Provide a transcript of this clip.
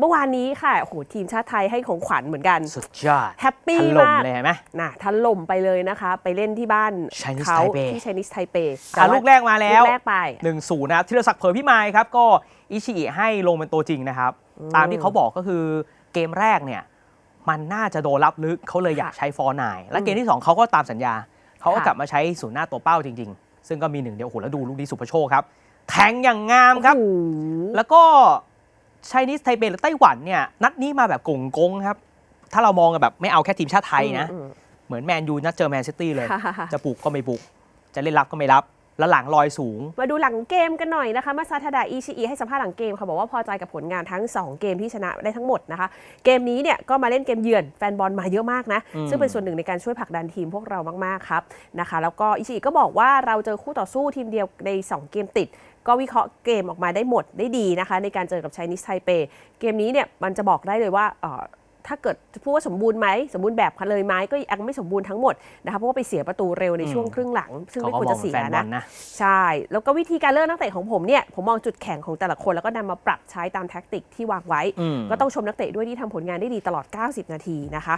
เมื่อวานนี้ค่ะโอ้โหทีมชาติไทยให้ของขวัญเหมือนกัน สุดยอดแฮปปี้ถล่มมากเลยเห็นไหมนะถล่มไปเลยนะคะ ไปเล่นที่บ้าน Chinese เขา Taipei ที่ Chinese Taipei อะลูกแรกมาแล้ว ลูกแรกไป1นศูนย์นะครับธีรศักดิ์เผยพิมายครับ ก็อิชิอิให้ลงเป็นตัวจริงนะครับ ตามที่เขาบอกก็คือเกมแรกเนี่ย มันน่าจะโดนรับลึกเขาเลยอยากใช้ฟอร์นายและเกมที่ 2 เขาก็ตามสัญญา เขาก็ค่ะกลับมาใช้ศูนย์หน้าตัวเป้าจริง ๆ ซึ่งก็มีหนึ่งเดียวโอ้โหแล้วดูลูกนี้สุภโชคครับ แทงอย่างงามครับ โอ้โห แล้วก็ ไชนีสไทเปหรือไต้หวันเนี่ยนัดนี้มาแบบโกงกงครับ ถ้าเรามองกันแบบไม่เอาแค่ทีมชาติไทยนะอืมเหมือนแมนยูนัดเจอแมนซิตี้เลยค่ะจะปลุกก็ไม่ปลุก จะเล่นรับก็ไม่รับ แล้วหลังลอยสูง มาดูหลังเกมกันหน่อยนะคะ มาซาทาดาอิชิอิให้สัมภาษณ์หลังเกมเขาบอกว่าพอใจกับผลงานทั้ง 2 เกมที่ชนะได้ทั้งหมดนะคะ เกมนี้เนี่ยก็มาเล่นเกมเยือนแฟนบอลมาเยอะมากนะอืมซึ่งเป็นส่วนหนึ่งในการช่วยผลักดันทีมพวกเรามากๆครับนะคะ แล้วก็อิชิอิก็บอกว่าเราเจอคู่ต่อสู้ทีมเดียวใน 2 เกมติดก็วิเคราะห์เกมออกมาได้หมดได้ดีนะคะ ในการเจอกับไชนีสไทเป เกมนี้เนี่ยมันจะบอกได้เลยว่าเอ่อ ถ้าเกิดพูดว่าสมบูรณ์ไหมสมบูรณ์แบบเลยไหมก็ยังไม่สมบูรณ์ทั้งหมดนะคะเพราะว่าไปเสียประตูเร็วในช่วงครึ่งหลัง ซึ่งเขาไม่ก็ควรมอจะงเสียแฟนบอนะลนะใช่ แล้วก็วิธีการเลือกนักเตะของผมเนี่ยผมมองจุดแข็งของแต่ละคนแล้วก็นำมาปรับใช้ตามแท็กติกที่วางไว้อืมก็ต้องชมนักเตะด้วยที่ทำผลงานได้ดีตลอด 90 นาทีนะคะ